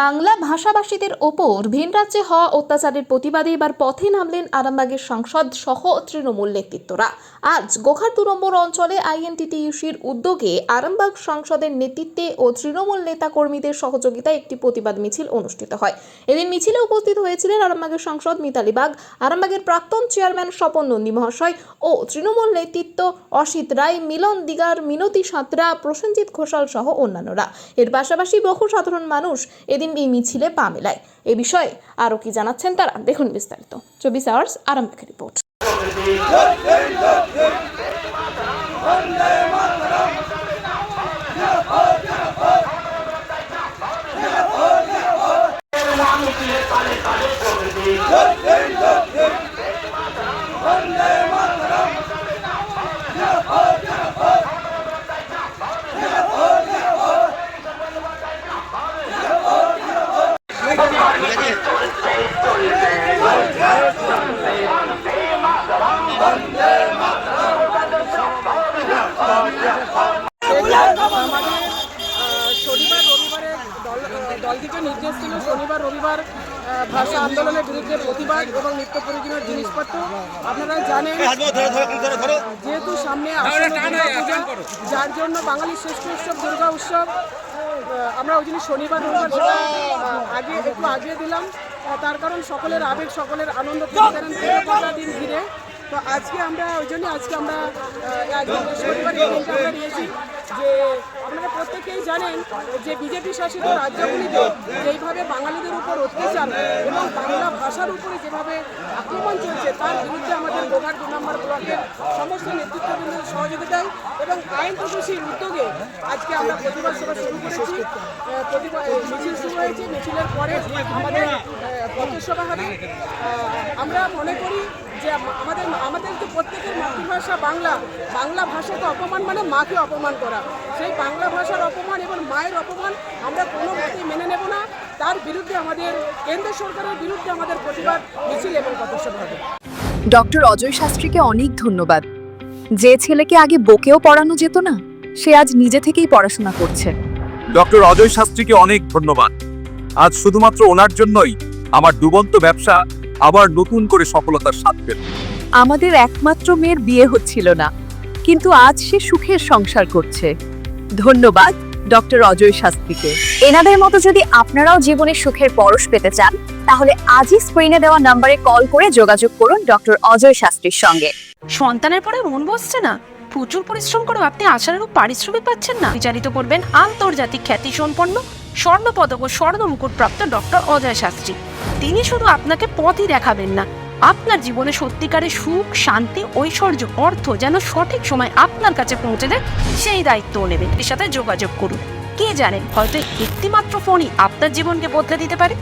বাংলা ভাষাভাষীদের ওপর ভিন রাজ্যে হওয়া অত্যাচারের প্রতিবাদে এবার পথে নামলেন আরামবাগের সাংসদ সহ তৃণমূল নেতৃত্বরা। আজ গোখার দু নম্বর অঞ্চলে আইএনটিটিইউসির উদ্যোগে আরামবাগ সাংসদের নেতৃত্বে ও তৃণমূল নেতা কর্মীদের সহযোগিতায় একটি প্রতিবাদ মিছিল অনুষ্ঠিত হয়। এদিন মিছিলে উপস্থিত হয়েছিলেন আরামবাগের সাংসদ মিতালি বাগ, আরামবাগের প্রাক্তন চেয়ারম্যান স্বপন নন্দী মহাশয় ও তৃণমূল নেতৃত্ব অসিত রায়, মিলন দিগার, মিনতি সাঁতরা, প্রসেনজিৎ ঘোষাল সহ অন্যান্যরা। এর পাশাপাশি বহু সাধারণ মানুষ এদিন এই মিছিলে পা মেলায়। এ বিষয়ে আরও কি জানাচ্ছেন তারা, দেখুন বিস্তারিত। চব্বিশ আওয়ার্স, আরামবাগের রিপোর্ট। শনিবার রবিবারে দল থেকে নির্দেশ ছিল শনিবার রবিবার ভাষা আন্দোলনের বিরুদ্ধে প্রতিবাদ এবং নিত্য প্রয়োজনীয় জিনিসপত্র। আপনারা জানেন যেহেতু সামনে দুর্গাপূজা যার জন্য বাঙালির শ্রেষ্ঠ উৎসব দুর্গা উৎসব আমরা ওই জন্য শনিবার রবিবার আগে একটু আগিয়ে দিলাম। তার কারণ সকলের আবেগ সকলের আনন্দ দিন ঘিরে। তো আজকে আমরা ওই জন্য আজকে আমরা আজকে এই আমরা যে আপনারা প্রত্যেকেই জানেন যে বিজেপি শাসিত রাজ্যগুলিতে যেইভাবে বাঙালিদের উপর অত্যাচার এবং বাংলা ভাষার উপরে যেভাবে আক্রমণ চলছে, তার বিরুদ্ধে আমাদের গোঘাট দু নম্বর ব্লকের সমস্ত নেতৃত্ববৃন্দের সহযোগিতায় এবং আইন প্রশাসীর উদ্যোগে আজকে আমরা প্রতিবাদ সভা শুরু করেছি। প্রতিবাদ মিছিল শুরু হয়েছে। মিছিলের পরে আমাদের পথসভা হবে। আমরা মনে করি যে আমাদের আমাদের তো প্রত্যেকের মাতৃভাষা বাংলা। বাংলা ভাষাকে অপমান মানে মাকে অপমান করা। সেই বাংলা ভাষার অপমান এবং মায়ের অপমান আমরা কোনো মতেই মেনে নেব না। তার বিরুদ্ধে আমাদের কেন্দ্র সরকারের বিরুদ্ধে আমাদের প্রতিবাদ মিছিল এবং পথসভা হবে। ডক্টর অজয় শাস্ত্রীকে অনেক ধন্যবাদ। যে ছেলেকে আগে বকেও পড়ানো যেত না সে আজ নিজে থেকেই পড়াশোনা করছে। ডক্টর অজয় শাস্ত্রীকে অনেক ধন্যবাদ। আজ শুধুমাত্র ওনার জন্যই আমার ডুবন্ত ব্যবসা আবার নতুন করে সফলতার স্বাদ পেল। আমাদের একমাত্র মেয়ের বিয়ে হচ্ছিল না কিন্তু আজ সে সুখের সংসার করছে। ধন্যবাদ ডক্টর অজয় শাস্ত্রীকে। এনাদের মতো যদি আপনারাও জীবনে সুখের পরশ পেতে চান তাহলে আজই স্ক্রিনে দেওয়া নম্বরে কল করে যোগাযোগ করুন ডক্টর অজয় শাস্ত্রীর সঙ্গে। সন্তানের পরে মন বসছে না। প্রচুর পরিশ্রম করেও আপনি আশানুরূপ পারিশ্রমিক পাচ্ছেন না। বিচারিত করবেন আন্তর্জাতিক খ্যাতি সম্পন্ন স্বর্ণ পদক ও স্বর্ণ মুকুট প্রাপ্ত ডক্টর অজয় শাস্ত্রী। তিনি শুধু আপনাকে পথই দেখাবেন না, আপনার জীবনে সত্যিকারের সুখ, শান্তি, ঐশ্বর্য, অর্থ যেন সঠিক সময় আপনার কাছে পৌঁছে দেয়, সেই দায়িত্বও নেবেন। এর সাথে যোগাযোগ করুন। কে জানেন হয়তো একটি মাত্র ফোনই আপনার জীবনকে বদলে দিতে পারে।